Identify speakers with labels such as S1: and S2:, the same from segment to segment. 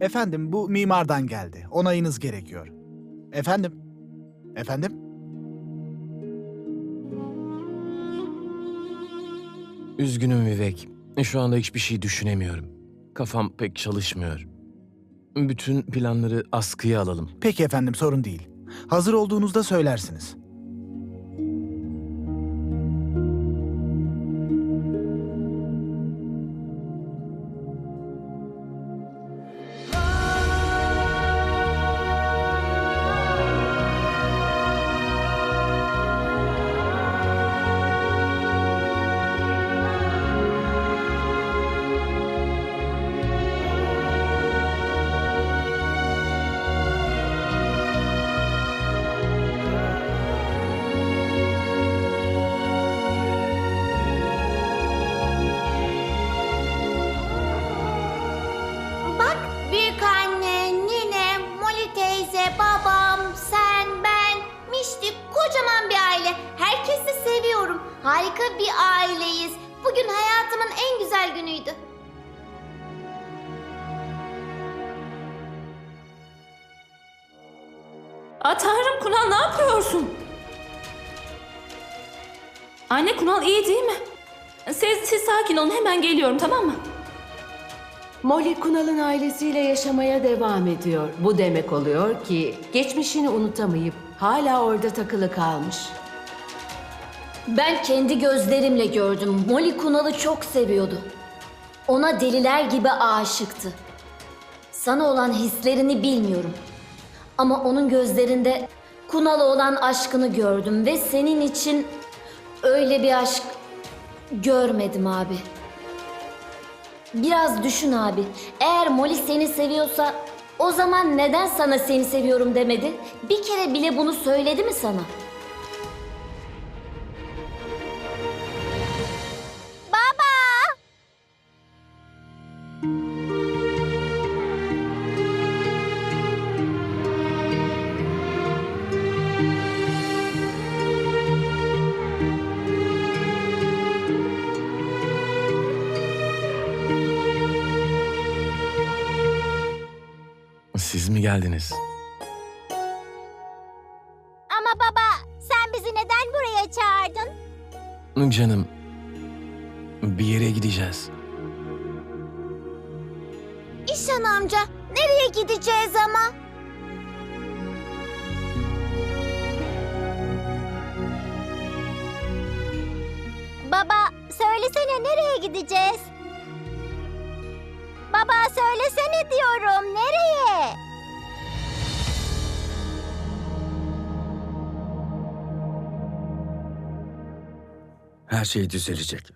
S1: Efendim bu mimardan geldi. Onayınız gerekiyor. Efendim? Efendim?
S2: Üzgünüm Vivek. Şu anda hiçbir şey düşünemiyorum. Kafam pek çalışmıyor. Bütün planları askıya alalım.
S1: Peki efendim sorun değil. Hazır olduğunuzda söylersiniz.
S3: Aile. Herkesi seviyorum. Harika bir aileyiz. Bugün hayatımın en güzel günüydü.
S4: Aa, Tanrım Kunal ne yapıyorsun? Anne Kunal iyi değil mi? Siz, siz sakin olun hemen geliyorum tamam mı?
S5: Molly Kunal'ın ailesiyle yaşamaya devam ediyor. Bu demek oluyor ki geçmişini unutamayıp hala orada takılı kalmış.
S3: Ben kendi gözlerimle gördüm. Molly Kunal'ı çok seviyordu. Ona deliler gibi aşıktı. Sana olan hislerini bilmiyorum. Ama onun gözlerinde Kunal'a olan aşkını gördüm ve senin için öyle bir aşk görmedim abi. Biraz düşün abi. Eğer Molly seni seviyorsa o zaman neden sana seni seviyorum demedi? Bir kere bile bunu söyledi mi sana?
S2: Siz mi geldiniz?
S3: Ama baba sen bizi neden buraya çağırdın?
S2: Canım, bir yere gideceğiz.
S3: Amca nereye gideceğiz ama? Baba söylesene nereye gideceğiz? Baba söylesene diyorum nereye?
S6: Her şey düzelecek.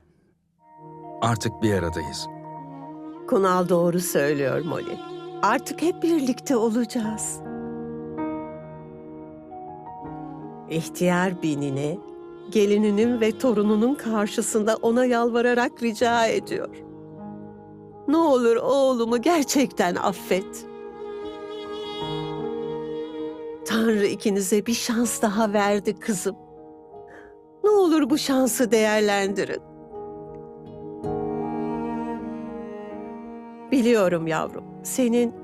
S6: Artık bir aradayız.
S7: Kunal doğru söylüyor Molly. Artık hep birlikte olacağız. İhtiyar binine, gelininin ve torununun karşısında ona yalvararak rica ediyor. Ne olur oğlumu gerçekten affet. Tanrı ikinize bir şans daha verdi kızım. Ne olur bu şansı değerlendirin. Biliyorum yavrum. Senin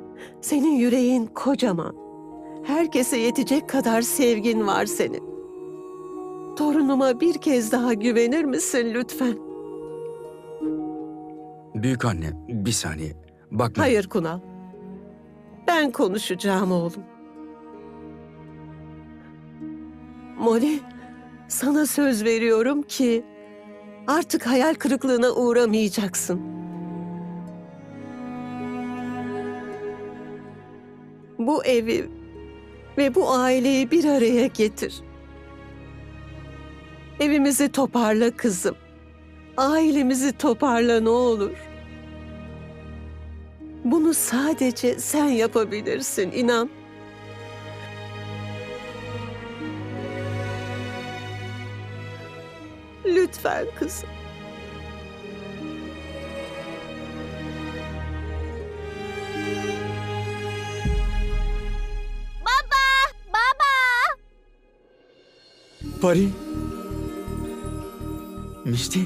S7: senin yüreğin kocaman. Herkese yetecek kadar sevgin var senin. Torunuma bir kez daha güvenir misin lütfen?
S6: Büyük anne, bir saniye. Bak.
S7: Hayır Kunal. Ben konuşacağım oğlum. Molly, sana söz veriyorum ki artık hayal kırıklığına uğramayacaksın. Bu evi ve bu aileyi bir araya getir. Evimizi toparla kızım. Ailemizi toparla ne olur. Bunu sadece sen yapabilirsin, inan. Lütfen kızım.
S6: Pari. Mişti.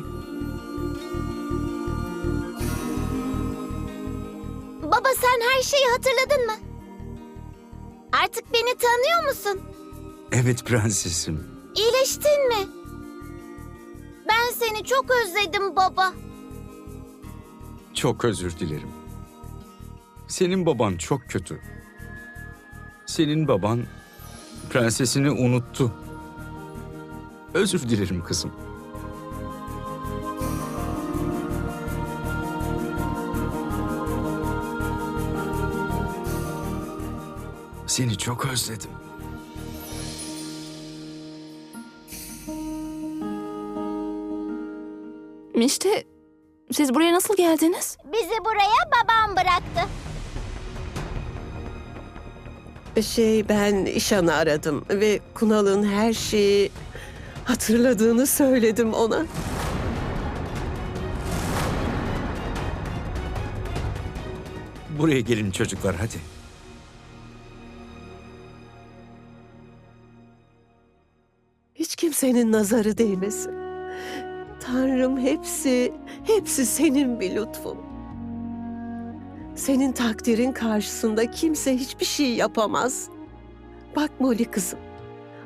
S3: Baba sen her
S8: Ayşe'yi hatırladın mı? Artık beni tanıyor musun?
S6: Evet prensesim.
S8: İyileştin mi? Ben seni çok özledim baba.
S6: Çok özür dilerim. Senin baban çok kötü. Senin baban prensesini unuttu. Özür dilerim kızım. Seni çok özledim.
S4: İşte siz buraya nasıl geldiniz?
S8: Bizi buraya babam bıraktı.
S7: Şey ben İşan'ı aradım ve Kunal'ın her şeyi hatırladığını söyledim ona.
S6: Buraya gelin çocuklar hadi.
S7: Hiç kimsenin nazarı değmesin. Tanrım hepsi, hepsi senin bir lütfun. Senin takdirin karşısında kimse hiçbir şey yapamaz. Bak Molly kızım,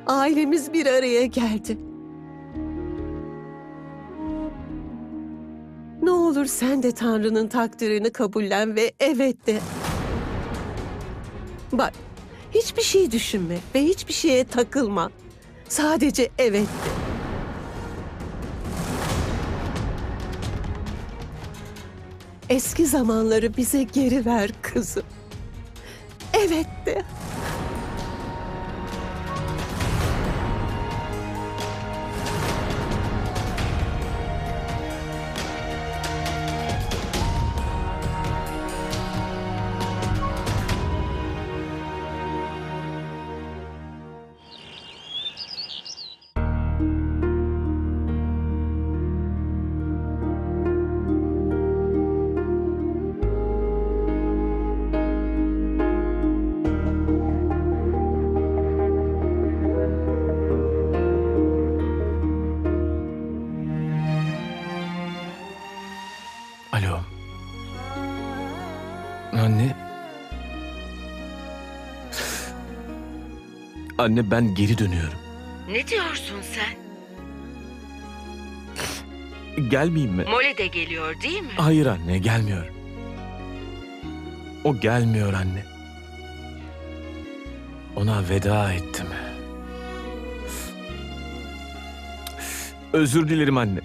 S7: ailemiz bir araya geldi. Olur sen de Tanrı'nın takdirini kabullen ve evet de. Bak, hiçbir şey düşünme ve hiçbir şeye takılma. Sadece evet de. Eski zamanları bize geri ver kızım. Evet de.
S2: Anne ben geri dönüyorum.
S5: Ne diyorsun sen?
S2: Gelmeyeyim mi?
S5: Molly de geliyor değil mi?
S2: Hayır anne gelmiyor. O gelmiyor anne. Ona veda ettim. Özür dilerim anne.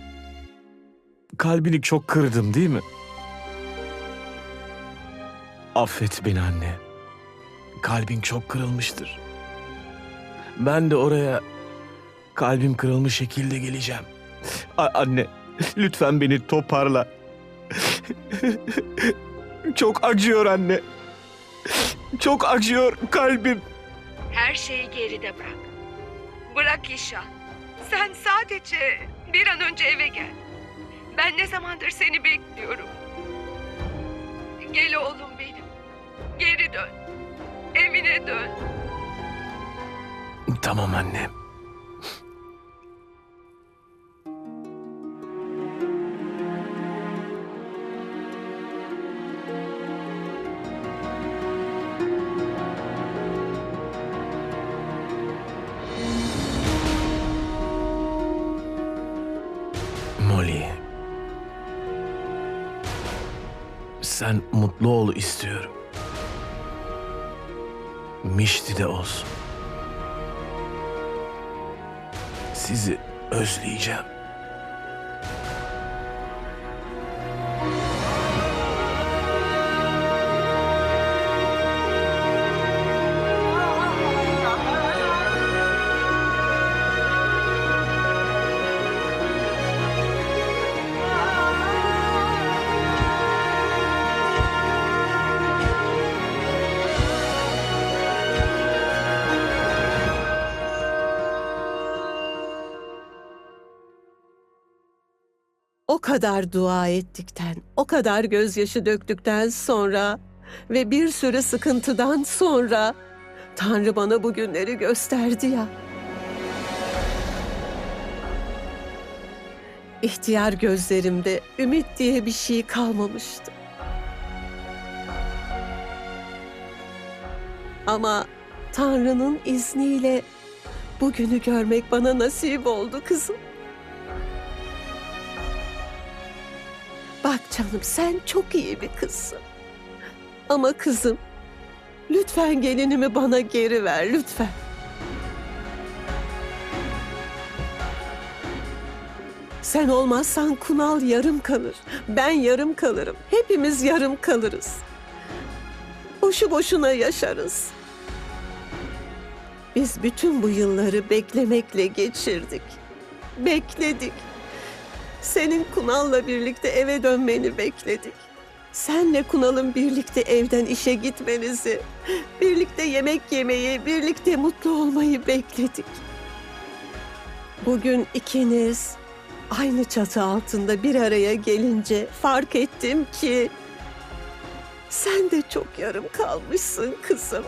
S2: Kalbini çok kırdım değil mi? Affet beni anne. Kalbin çok kırılmıştır. Ben de oraya kalbim kırılmış şekilde geleceğim. A- anne, lütfen beni toparla. Çok acıyor anne. Çok acıyor kalbim.
S9: Her şeyi geride bırak. Bırak İşan. Sen sadece bir an önce eve gel. Ben ne zamandır seni bekliyorum. Gel oğlum benim. Geri dön. Evine dön.
S2: Tamam anne. Molly. Sen mutlu ol istiyorum. Mişti de olsun. Sizi özleyeceğim.
S7: O kadar dua ettikten, o kadar gözyaşı döktükten sonra ve bir sürü sıkıntıdan sonra Tanrı bana bu günleri gösterdi ya. İhtiyar gözlerimde ümit diye bir şey kalmamıştı. Ama Tanrı'nın izniyle bugünü görmek bana nasip oldu kızım. Bak canım sen çok iyi bir kızsın. Ama kızım lütfen gelinimi bana geri ver lütfen. Sen olmazsan Kunal yarım kalır. Ben yarım kalırım. Hepimiz yarım kalırız. Boşu boşuna yaşarız. Biz bütün bu yılları beklemekle geçirdik. Bekledik. Senin Kunal'la birlikte eve dönmeni bekledik. Senle Kunal'ın birlikte evden işe gitmenizi, birlikte yemek yemeyi, birlikte mutlu olmayı bekledik. Bugün ikiniz aynı çatı altında bir araya gelince fark ettim ki sen de çok yarım kalmışsın kızım.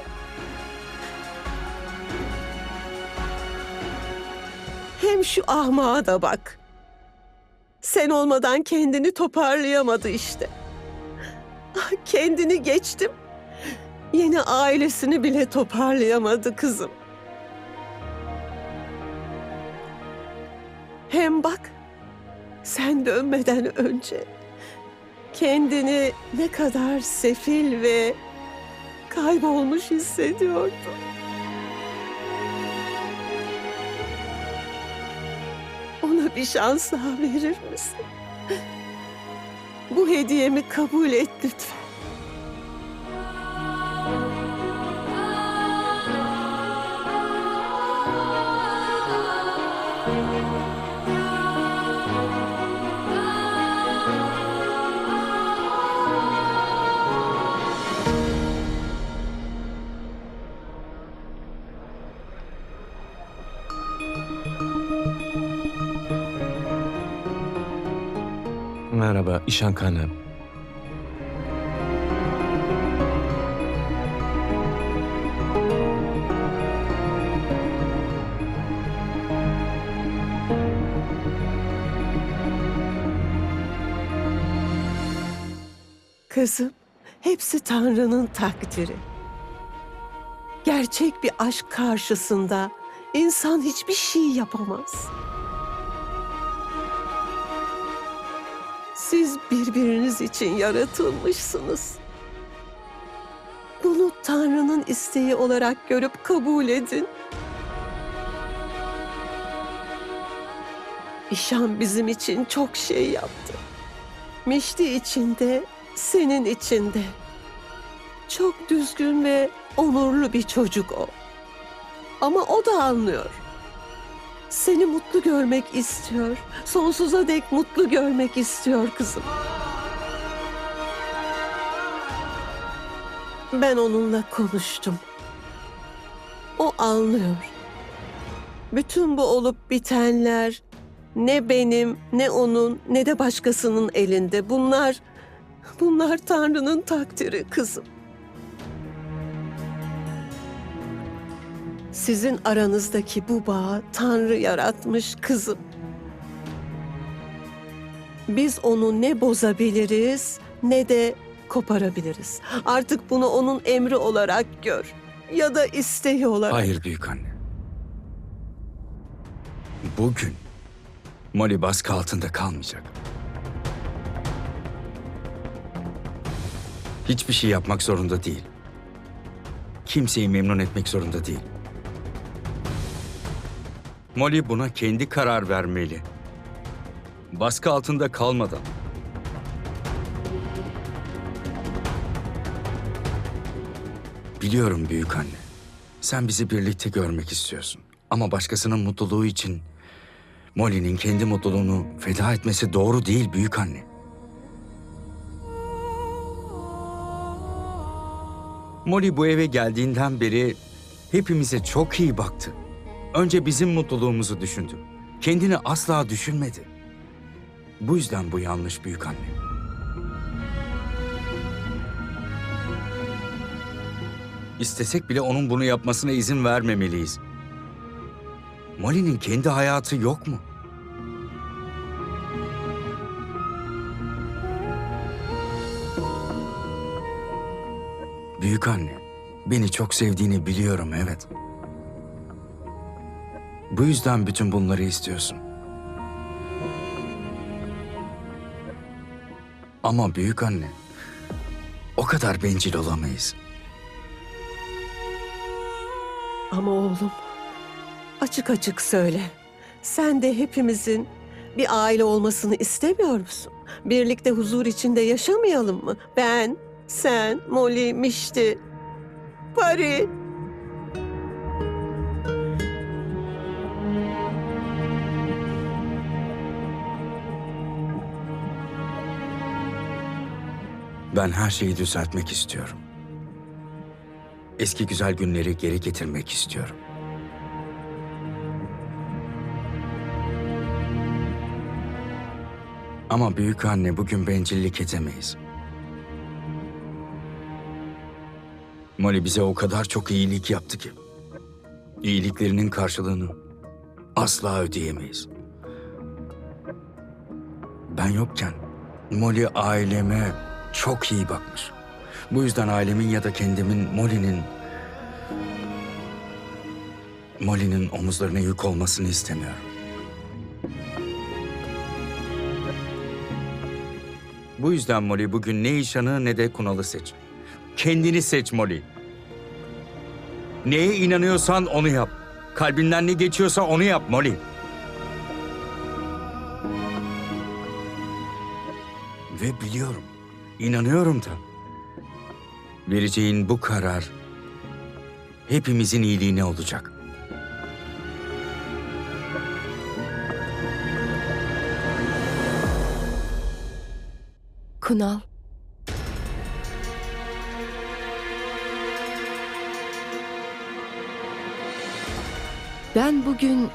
S7: Hem şu ahmağa da bak. Sen olmadan kendini toparlayamadı işte. Ah, Kendini geçtim. Yeni ailesini bile toparlayamadı kızım. Hem bak, sen dönmeden önce kendini ne kadar sefil ve kaybolmuş hissediyordu. Bir şans daha verir misin? Bu hediyemi kabul et lütfen.
S2: Merhaba, İşan Kanım.
S7: Kızım, hepsi Tanrı'nın takdiri. Gerçek bir aşk karşısında insan hiçbir şey yapamaz. Siz birbiriniz için yaratılmışsınız. Bunu Tanrı'nın isteği olarak görüp kabul edin. İşan bizim için çok şey yaptı. Mişti için de, senin için de. Çok düzgün ve onurlu bir çocuk o. Ama o da anlıyor. Seni mutlu görmek istiyor. Sonsuza dek mutlu görmek istiyor kızım. Ben onunla konuştum. O anlıyor. Bütün bu olup bitenler ne benim, ne onun, ne de başkasının elinde. Bunlar, bunlar Tanrı'nın takdiri kızım. Sizin aranızdaki bu bağı Tanrı yaratmış kızım. Biz onu ne bozabiliriz ne de koparabiliriz. Artık bunu onun emri olarak gör ya da isteği olarak.
S6: Hayır büyük anne. Bugün Molly baskı altında kalmayacak. Hiçbir şey yapmak zorunda değil. Kimseyi memnun etmek zorunda değil. Molly buna kendi karar vermeli. Baskı altında kalmadan. Biliyorum büyük anne. Sen bizi birlikte görmek istiyorsun. Ama başkasının mutluluğu için Molly'nin kendi mutluluğunu feda etmesi doğru değil büyük anne. Molly bu eve geldiğinden beri hepimize çok iyi baktı. Önce bizim mutluluğumuzu düşündü. Kendini asla düşünmedi. Bu yüzden bu yanlış büyük anne. İstesek bile onun bunu yapmasına izin vermemeliyiz. Molly'nin kendi hayatı yok mu? Büyük anne, Beni çok sevdiğini biliyorum evet. Bu yüzden bütün bunları istiyorsun. Ama büyük anne, o kadar bencil olamayız.
S10: Ama oğlum, açık açık söyle. Sen de hepimizin bir aile olmasını istemiyor musun? Birlikte huzur içinde yaşamayalım mı? Ben, sen, Molly, Mişti, Pari.
S6: Ben her şeyi düzeltmek istiyorum. Eski güzel günleri geri getirmek istiyorum. Ama büyük anne bugün bencillik edemeyiz. Molly bize o kadar çok iyilik yaptı ki. İyiliklerinin karşılığını asla ödeyemeyiz. Ben yokken Molly aileme çok iyi bakmış. Bu yüzden ailemin ya da kendimin Molly'nin Molly'nin omuzlarına yük olmasını istemiyorum. Bu yüzden Molly bugün ne İşan'ı ne de Kunal'ı seç. Kendini seç Molly. Neye inanıyorsan onu yap. Kalbinden ne geçiyorsa onu yap Molly. Ve biliyorum, inanıyorum da. Vereceğin bu karar hepimizin iyiliğine olacak.
S10: Kunal. Ben bugün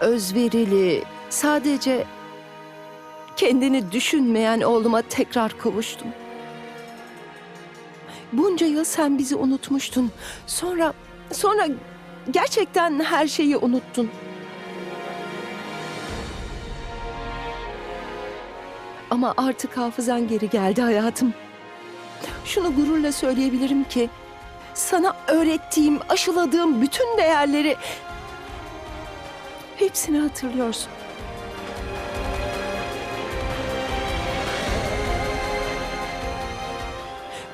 S10: özverili, sadece kendini düşünmeyen oğluma tekrar kavuştum. Bunca yıl sen bizi unutmuştun. Sonra, sonra gerçekten her şeyi unuttun. Ama artık hafızan geri geldi hayatım. Şunu gururla söyleyebilirim ki sana öğrettiğim, aşıladığım bütün değerleri hepsini hatırlıyorsun.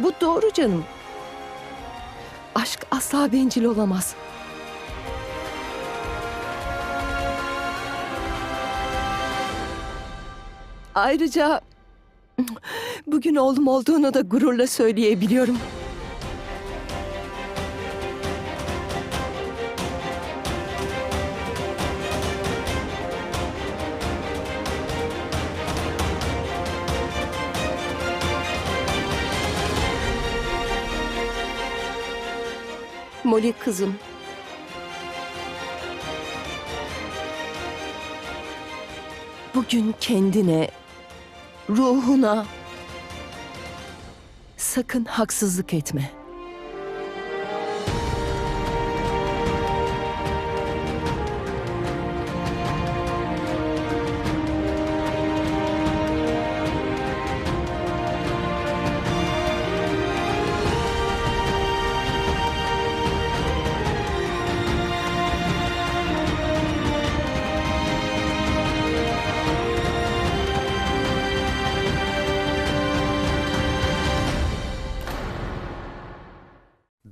S10: Bu doğru canım. Aşk asla bencil olamaz. Ayrıca bugün oğlum olduğunu da gururla söyleyebiliyorum. Molly kızım. Bugün kendine, ruhuna sakın haksızlık etme.